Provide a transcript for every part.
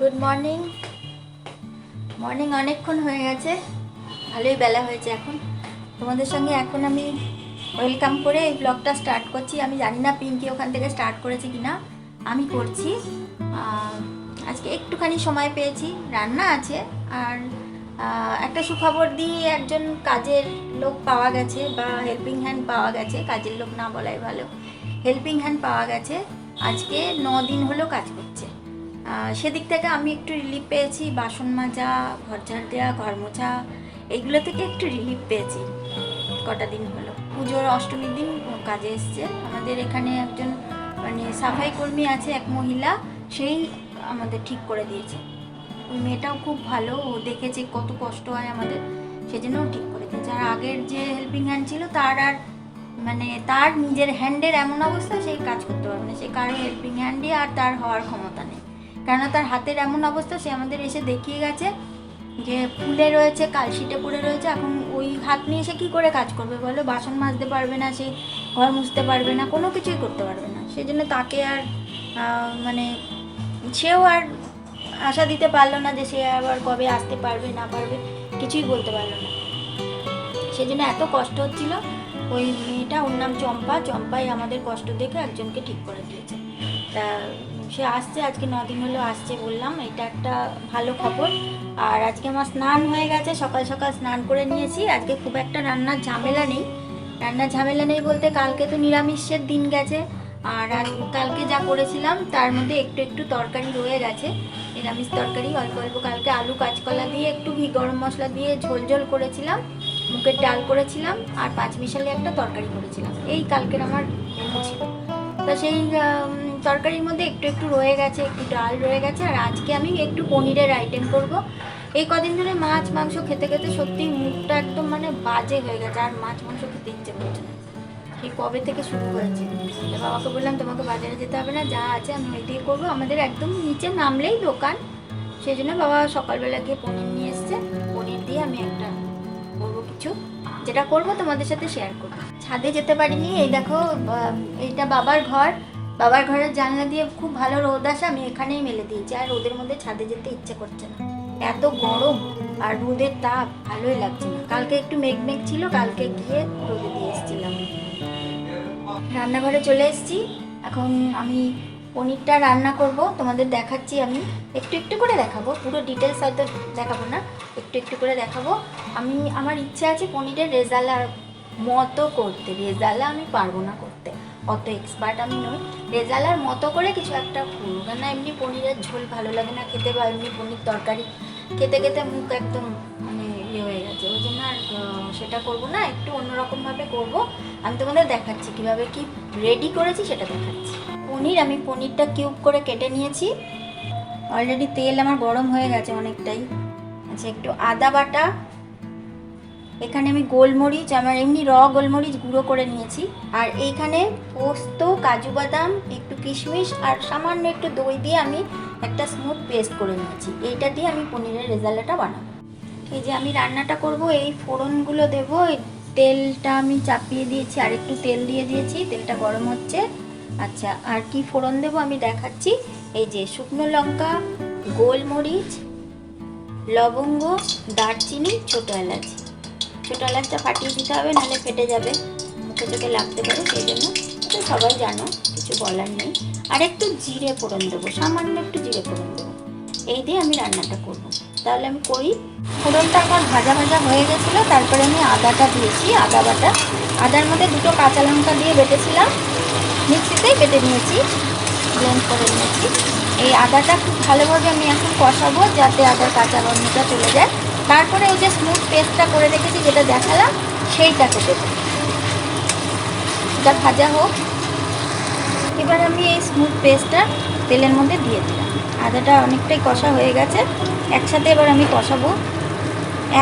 Good morning morning অনেকক্ষণ হয়ে গেছে। ভালোই বেলা হয়েছে এখন। তোমাদের সঙ্গে এখন আমি ওয়েলকাম করে এই ব্লগটা স্টার্ট করছি। আমি জানি না পিঙ্কি ওখান থেকে স্টার্ট করেছে কিনা। আমি করছি। আজকে একটুখানি সময় পেয়েছি। রান্না আছে। আর একটা সুখবর দিয়ে একজন কাজের লোক পাওয়া গেছে বা হেল্পিং হ্যান্ড পাওয়া গেছে। কাজের লোক না বলাই ভালো। হেল্পিং হ্যান্ড পাওয়া গেছে। আজকে ন দিন হলো কাজ করছে। সেদিক থেকে আমি একটু রিলিফ পেয়েছি, বাসন মাজা, ঘর ঝাড় দেওয়া ঘর মোছা, এইগুলো থেকে একটু রিলিফ পেয়েছি। কটা দিন হলো। পুজোর অষ্টমীর দিন কাজে এসছে। আমাদের এখানে একজন মানে সাফাই কর্মী আছে, এক মহিলা, সেই আমাদের ঠিক করে দিয়েছে। ওই মেয়েটাও খুব ভালো, ও দেখেছে কত কষ্ট হয় আমাদের, সেজন্য ঠিক করে দিয়েছে। আর আগের যে হেল্পিং হ্যান্ড ছিল, তার আর মানে তার নিজের হ্যান্ডের এমন অবস্থা সেই কাজ করতে পারবে না। সে কারও হেল্পিং হ্যান্ডই আর তার হওয়ার ক্ষমতা নেই। কেননা তার হাতের এমন অবস্থা, সে আমাদের এসে দেখিয়ে গেছে যে ফুলে রয়েছে কালশিটে পড়ে রয়েছে, এখন ওই হাত নিয়ে সে কী করে কাজ করবে বলো? বাসন মাজতে পারবে না সে, ঘর মুছতে পারবে না, কোনো কিছুই করতে পারবে না। সেই জন্য তাকে আর মানে সেও আর আশা দিতে পারল না যে সে আবার কবে আসতে পারবে, না পারবে, কিছুই বলতে পারল না। সেই জন্য এত কষ্ট হচ্ছিল, ওই মেয়েটা, ওর নাম চম্পা। চম্পাই আমাদের কষ্ট দেখে একজনকে ঠিক করে দিয়েছে। তা সে আসছে, আজকে দিন হলো আসছে বললাম, এটা একটা ভালো খবর। আর আজকে আমার স্নান হয়ে গেছে, সকাল সকাল স্নান করে নিয়েছি। আজকে খুব একটা রান্নার ঝামেলা নেই। রান্নার ঝামেলা নেই বলতে কালকে তো নিরামিষের দিন গেছে। আর কালকে যা করেছিলাম, তার মধ্যে একটু একটু তরকারি রয়ে গেছে। নিরামিষ তরকারি, অল্প অল্প কালকে আলু কাঁচকলা দিয়ে, একটু ঘি গরম মশলা দিয়ে ঝোল ঝোল করেছিলাম মুখের ডাল করেছিলাম, আর পাঁচ মিশালি একটা তরকারি করেছিলাম। এই কালকের আমার ছিল। তো সেই তরকারির মধ্যে একটু একটু রয়ে গেছে, একটু ডাল রয়ে গেছে, আর আজকে আমি একটু পনিরের আইটেম করব। এই কদিন ধরে মাছ, মাংস খেতে খেতে সত্যি মুখটা একদম মানে বাজে হয়ে গেছে, আর মাছ, মাংস খেতে ইচ্ছে করছে না। সেই কবে থেকে শুরু হয়েছে বাবাকে বললাম, তোমাকে বাজারে যেতে হবে না, যা আছে আমি ওই দিয়ে করব। আমাদের একদম নিচে নামলেই দোকান। সেই জন্য বাবা সকালবেলা গিয়ে পনির নিয়ে এসছে। পনির দিয়ে আমি একটা করব কিছু, যেটা করব তোমাদের সাথে শেয়ার করব। ছাদে যেতে পারিনি, এই দেখো এইটা বাবার ঘর। বাবার ঘরের জানলা দিয়ে খুব ভালো রোদ আসে, আমি এখানেই মেলে দিয়েছি। আর রোদের মধ্যে ছাদে যেতে ইচ্ছে করছে না। এত গরম আর রোদের তাপ, ভালোই লাগছে না। কালকে একটু মেঘ মেঘ ছিল, কালকে গিয়ে রোদে দিয়ে এসেছিলাম। রান্নাঘরে চলে এসেছি। এখন আমি পনিরটা রান্না করব, তোমাদের দেখাচ্ছি আমি। একটু একটু করে দেখাবো, পুরো ডিটেলস হয়তো দেখাবো না। একটু একটু করে দেখাবো। আমি, আমার ইচ্ছে আছে পনিরের রেজালার মতো করতে, রেজালা আমি পারব না করতে। অত এক্সপার্ট আমি নই। রেজালার মতো করে কিছু একটা করব কেন এমনি পনিরের ঝোল ভালো লাগে না খেতে বা এমনি পনির তরকারি খেতে খেতে মুখ একদম মানে ইয়ে হয়ে গেছে। ওই জন্য আর সেটা করব না, একটু অন্যরকমভাবে করব। আমি তোমাদের দেখাচ্ছি কীভাবে কি রেডি করেছি সেটা দেখাচ্ছি। পনির, আমি পনিরটা কিউব করে কেটে নিয়েছি। অলরেডি তেল আমার গরম হয়ে গেছে অনেকটাই। আচ্ছা একটু আদা বাটা এখানে আমি গোলমরিচ, আমার এমনি র গোলমরিচ গুঁড়ো করে নিয়েছি। আর এইখানে পোস্ত, কাজু বাদাম, একটু কিশমিশ আর সামান্য একটু দই দিয়ে আমি একটা স্মুথ পেস্ট করে নিয়েছি। এইটা দিয়ে আমি পনিরের রেজাল্টটা বানাবো। এই যে আমি রান্নাটা করব, এই ফোড়নগুলো দেবো তেলটা আমি চাপিয়ে দিয়েছি, আর একটু তেল দিয়ে দিয়েছি, তেলটা গরম হচ্ছে। আচ্ছা আর কি ফোড়ন দেবো আমি দেখাচ্ছি। এই যে শুকনো লঙ্কা, গোলমরিচ, লবঙ্গ, দারচিনি, ছোটো এলাচ। ছোটো এলাচটা ফাটিয়ে দিতে হবে, নাহলে ফেটে যাবে। মুখে চোখে লাগতে পারে, সেই জন্য। তো সবাই জানো, কিছু বলার নেই। আর একটু জিরে ফোড়ন দেবো, সামান্য একটু জিরে ফোড়ন দেবো। এই দিয়ে আমি রান্নাটা করব। তাহলে আমি করি, ফোড়নটা আমার ভাজা ভাজা হয়ে গেছিল, তারপরে আমি আদাটা দিয়েছি, আদা বাটা। আদার মধ্যে দুটো কাঁচা লঙ্কা দিয়ে বেটেছিলাম। মিক্সিতেই বেটে নিয়েছি, ব্লেন্ড করে নিয়েছি। এই আদাটা খুব ভালোভাবে আমি এখন কষাবো, যাতে আদার কাঁচা গন্ধটা চলে যায়। তারপরে ওই যে স্মুথ পেস্টটা করে রেখেছি, যেটা দেখালাম সেইটাকে দেবো। এটা ভাজা হোক। এবার আমি এই স্মুথ পেস্টটা তেলের মধ্যে দিয়ে দিলাম। আদাটা অনেকটাই কষা হয়ে গেছে। একসাথে এবার আমি কষাবো।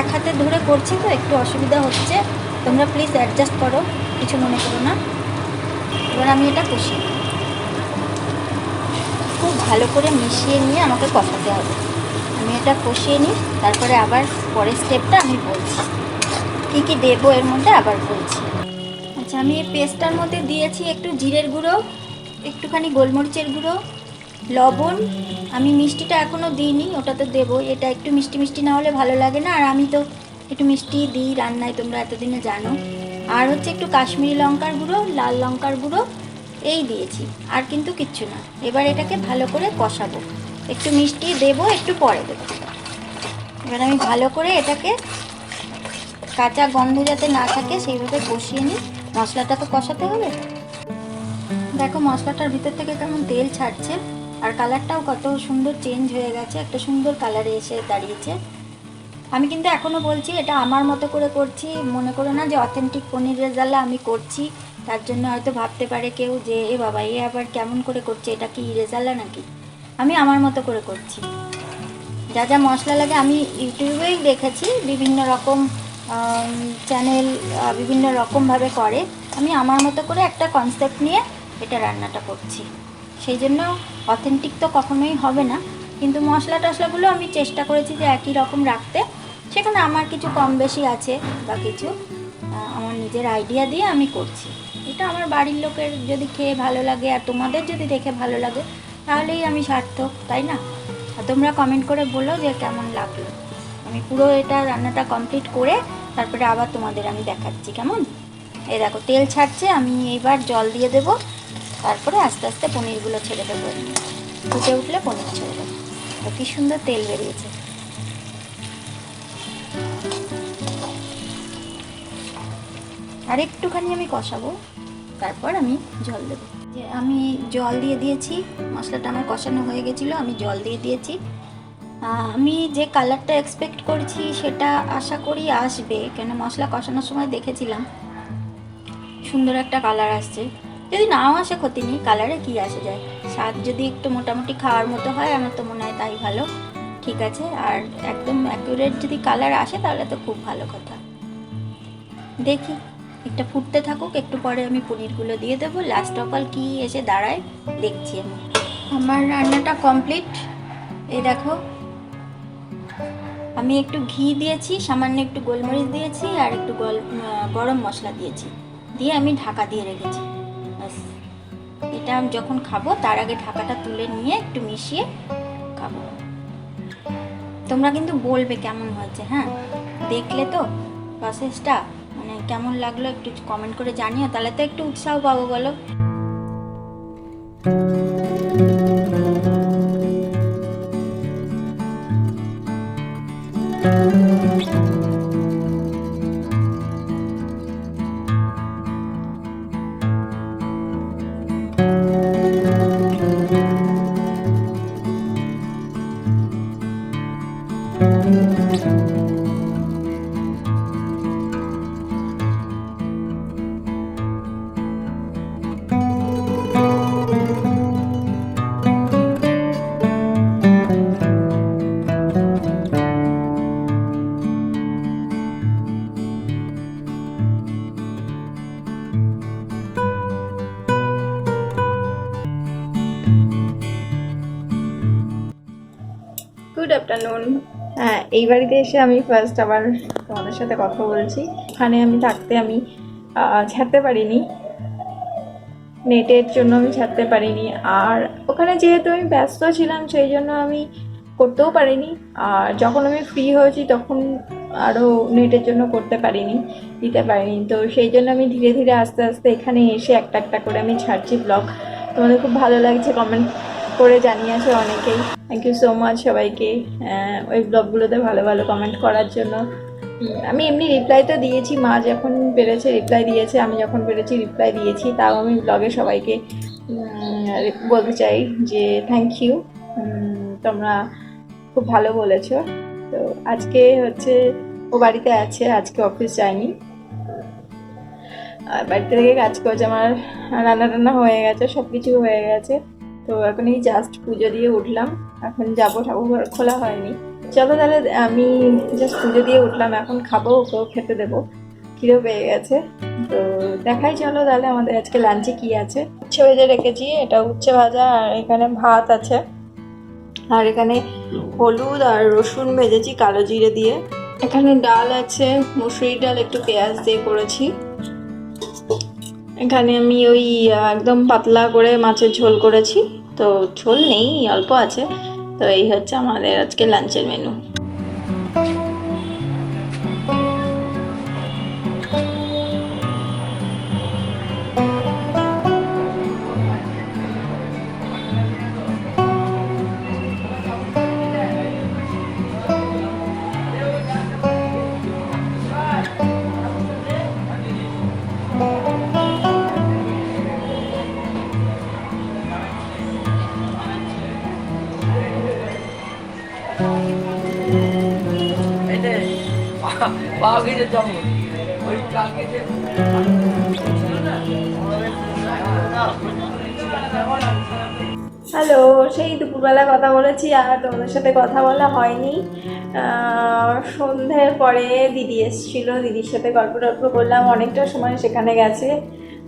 এক হাতে ধরে করছি তো, একটু অসুবিধা হচ্ছে। তোমরা প্লিজ অ্যাডজাস্ট করো, কিছু মনে করো না। এবার আমি এটা কষি খুব ভালো করে মিশিয়ে নিয়ে আমাকে কষাতে হবে। আমি এটা কষিয়ে নিই, তারপরে আবার পরের স্টেপটা আমি বলছি। কী কী দেবো এর মধ্যে আবার বলছি। আচ্ছা আমি এই পেস্টটার মধ্যে দিয়েছি একটু জিরের গুঁড়ো, একটুখানি গোলমরিচের গুঁড়ো, লবণ। আমি মিষ্টিটা এখনও দিইনি ওটা তো দেবো। এটা একটু মিষ্টি মিষ্টি না হলে ভালো লাগে না। আর আমি তো একটু মিষ্টি দিই রান্নায়, তোমরা এতদিনে জানো। আর হচ্ছে একটু কাশ্মীরি লঙ্কার গুঁড়ো, লাল লঙ্কার গুঁড়ো, এই দিয়েছি। আর কিন্তু কিচ্ছু না। এবার এটাকে ভালো করে কষাবো। একটু মিষ্টি দেবো, একটু পরে দেবো। এবার আমি ভালো করে এটাকে কাঁচা গন্ধ যাতে না থাকে, সেইভাবে কষিয়ে নিই। মশলাটা তো কষাতে হবে? দেখো, মশলাটার ভিতর থেকে কেমন তেল ছাড়ছে, আর কালারটাও কত সুন্দর চেঞ্জ হয়ে গেছে, একটা সুন্দর কালারে এসে দাঁড়িয়েছে। আমি কিন্তু এখনও বলছি, এটা আমার মতো করে করছি, মনে করো না যে অথেন্টিক পনির রেজালা আমি করছি। তার জন্য হয়তো ভাবতে পারে কেউ যে, এ বাবা, এ আবার কেমন করে করছে? এটা কি রেজালা নাকি? আমি আমার মতো করে করছি। যা যা মশলা লাগে আমি ইউটিউবেই দেখেছি, বিভিন্ন রকম চ্যানেল বিভিন্ন রকমভাবে করে। আমি আমার মতো করে একটা কনসেপ্ট নিয়ে এটা রান্নাটা করছি। সেই জন্য অথেন্টিক তো কখনোই হবে না। কিন্তু মশলা টশলাগুলো আমি চেষ্টা করেছি যে একই রকম রাখতে। সেখানে আমার কিছু কম বেশি আছে বা কিছু আমার নিজের আইডিয়া দিয়ে আমি করছি। এটা আমার বাড়ির লোকের যদি খেয়ে ভালো লাগে আর তোমাদের যদি দেখে ভালো লাগে তাহলেই আমি সার্থক, তাই না? আর তোমরা কমেন্ট করে বলো যে কেমন লাগল। আমি পুরো এটা রান্নাটা কমপ্লিট করে তারপরে আবার তোমাদের আমি দেখাচ্ছি, কেমন? এই দেখো, তেল ছাড়ছে, আমি এইবার জল দিয়ে দেবো। তারপরে আস্তে আস্তে পনিরগুলো ছেড়ে দেবো। ফুটে উঠলে পনির ছেড়ে দেবো। কি সুন্দর তেল বেরিয়েছে। আর একটুখানি আমি কষাবো, তারপর আমি জল দেবো। যে আমি জল দিয়ে দিয়েছি, মশলাটা আমার কষানো হয়ে গেছিল, আমি জল দিয়ে দিয়েছি। আমি যে কালারটা এক্সপেক্ট করছি সেটা আশা করি আসবে, কেন মশলা কষানোর সময় দেখেছিলাম। সুন্দর একটা কালার আসছে। যদি নাও আসে ক্ষতি নেই, কালারে কি আসে যায়? স্বাদ যদি একটু মোটামুটি খাওয়ার মতো হয়, আমার তো মনে হয় তাই ভালো। ঠিক আছে, আর একদম অ্যাকুরেট যদি কালার আসে, তাহলে তো খুব ভালো কথা। দেখি। একটা ফুটতে থাকুক, একটু পরে আমি পনিরগুলো দিয়ে দেবো। লাস্ট অফ অল কী এসে দাঁড়ায়, দেখছি আমি। আমার রান্নাটা কমপ্লিট এই দেখো। আমি একটু ঘি দিয়েছি, সামান্য একটু গোলমরিচ দিয়েছি, আর একটু গল গরম মশলা দিয়েছি। দিয়ে আমি ঢাকা দিয়ে রেখেছি। ব্যাস। এটা আমি যখন খাব, তার আগে ঢাকাটা তুলে নিয়ে একটু মিশিয়ে খাব। তোমরা কিন্তু বলবে কেমন হয়েছে হ্যাঁ? দেখলে তো প্রসেসটা মানে কেমন লাগল একটু কমেন্ট করে জানিও তাহলে তো একটু উৎসাহ পাবো বলো। আফটারনুন হ্যাঁ এই বাড়িতে এসে আমি ফার্স্ট আবার তোমাদের সাথে কথা বলছি। ওখানে আমি থাকতে আমি ছাড়তে পারিনি। নেটের জন্য আমি ছাড়তে পারিনি। আর ওখানে যেহেতু আমি ব্যস্ত ছিলাম, সেই জন্য আমি করতেও পারিনি। আর যখন আমি ফ্রি হয়েছি, তখন আরও নেটের জন্য করতে পারিনি, দিতে পারিনি। তো সেই জন্য আমি ধীরে ধীরে আস্তে আস্তে এখানে এসে একটা একটা করে আমি ছাড়ছি ব্লগ তোমাদের খুব ভালো লাগছে কমেন্ট করে জানিয়েছে অনেকেই। থ্যাংক ইউ সো মাচ সবাইকে ওই ব্লগগুলোতে ভালো ভালো কমেন্ট করার জন্য। আমি এমনি রিপ্লাই তো দিয়েছি, মা যখন পেরেছে রিপ্লাই দিয়েছে, আমি যখন পেরেছি রিপ্লাই দিয়েছি, তাও আমি ব্লগে সবাইকে বলতে চাই যে থ্যাংক ইউ তোমরা খুব ভালো বলেছ। তো আজকে হচ্ছে ও বাড়িতে আছে, আজকে অফিস যায়নি। বাড়িতে থেকে কাজ করছে আমার রান্না টান্না হয়ে গেছে সব কিছু হয়ে গেছে। তো এখন এই জাস্ট পুজো দিয়ে উঠলাম। এখন যাব ঠাকুর খোলা হয়নি। চলো তাহলে আমি জাস্ট পুজো দিয়ে উঠলাম। এখন খাব, ওকেও খেতে দেবো। খিদেও পেয়ে গেছে। তো দেখাই চলো তাহলে আমাদের আজকে লাঞ্চে কি আছে। উচ্ছে ভেজে রেখেছি, এটা উচ্ছে ভাজা আর এখানে ভাত আছে। আর এখানে হলুদ আর রসুন ভেজেছি কালো জিরে দিয়ে। এখানে ডাল আছে মুসুরি ডাল, একটু পেঁয়াজ দিয়ে করেছি। এখানে আমি ওই, একদম পাতলা করে মাছের ঝোল করেছি। তো ঝোল নেই, অল্প আছে। তো এই হচ্ছে আমাদের আজকে লাঞ্চের মেনু হ্যালো, সেই দুপুরবেলা কথা বলেছি আর তোমাদের সাথে কথা বলা হয়নি। সন্ধ্যের পরে দিদি এসেছিল, দিদির সাথে গল্প টল্প করলাম, অনেকটা সময় সেখানে গেছে।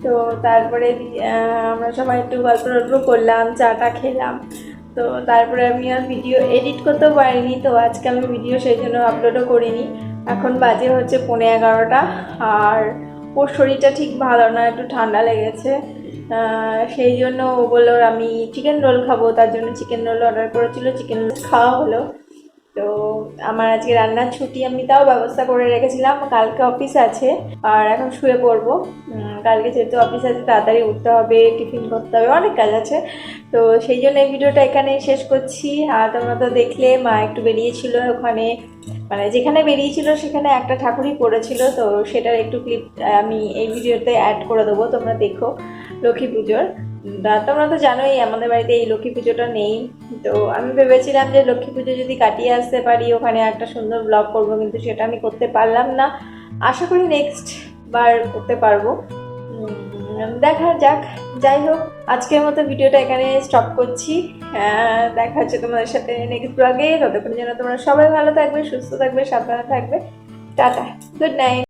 তো তারপরে আমরা সবাই একটু গল্প টল্প করলাম, চাটা খেলাম। তো তারপরে আমি আর ভিডিও এডিট করতেও পারিনি, তো আজকে আমি ভিডিও সেই জন্য আপলোডও করিনি। এখন বাজে হচ্ছে পনে এগারোটা, আর ওর শরীরটা ঠিক ভালো না, একটু ঠান্ডা লেগেছে। সেই জন্য ও বলল, আমি চিকেন রোল খাব। তার জন্য চিকেন রোল অর্ডার করেছিল চিকেন রোল খাওয়া হলো। তো আমার আজকে রান্নার ছুটি, আমি তাও ব্যবস্থা করে রেখেছিলাম। কালকে অফিস আছে, আর এখন শুয়ে পড়ব। কালকে যেহেতু অফিস আছে, তাড়াতাড়ি উঠতে হবে, টিফিন করতে হবে, অনেক কাজ আছে। তো সেই জন্য এই ভিডিওটা এখানে শেষ করছি। আর তোমরা তো দেখলে, মা একটু বেরিয়েছিল ওখানে। মানে যেখানে বেরিয়েছিল, সেখানে একটা ঠাকুরই পড়েছিল। তো সেটার একটু ক্লিপ আমি এই ভিডিওতে অ্যাড করে দেবো, তোমরা দেখো। লক্ষ্মী পুজোর। তোমরা তো জানোই, আমাদের বাড়িতে এই লক্ষ্মী পুজোটা নেই। তো আমি ভেবেছিলাম যে লক্ষ্মী পুজো যদি কাটিয়ে আসতে পারি, ওখানে একটা সুন্দর ব্লগ করব, কিন্তু সেটা আমি করতে পারলাম না। আশা করি নেক্সট বার করতে পারব। দেখা যাক। যাই হোক, আজকের মতো ভিডিওটা এখানে স্টপ করছি। দেখা হচ্ছে তোমাদের সাথে নেক্সট ব্লগে ততক্ষণ যেন তোমরা সবাই ভালো থাকবে, সুস্থ থাকবে, সাবধানে থাকবে। Tata good night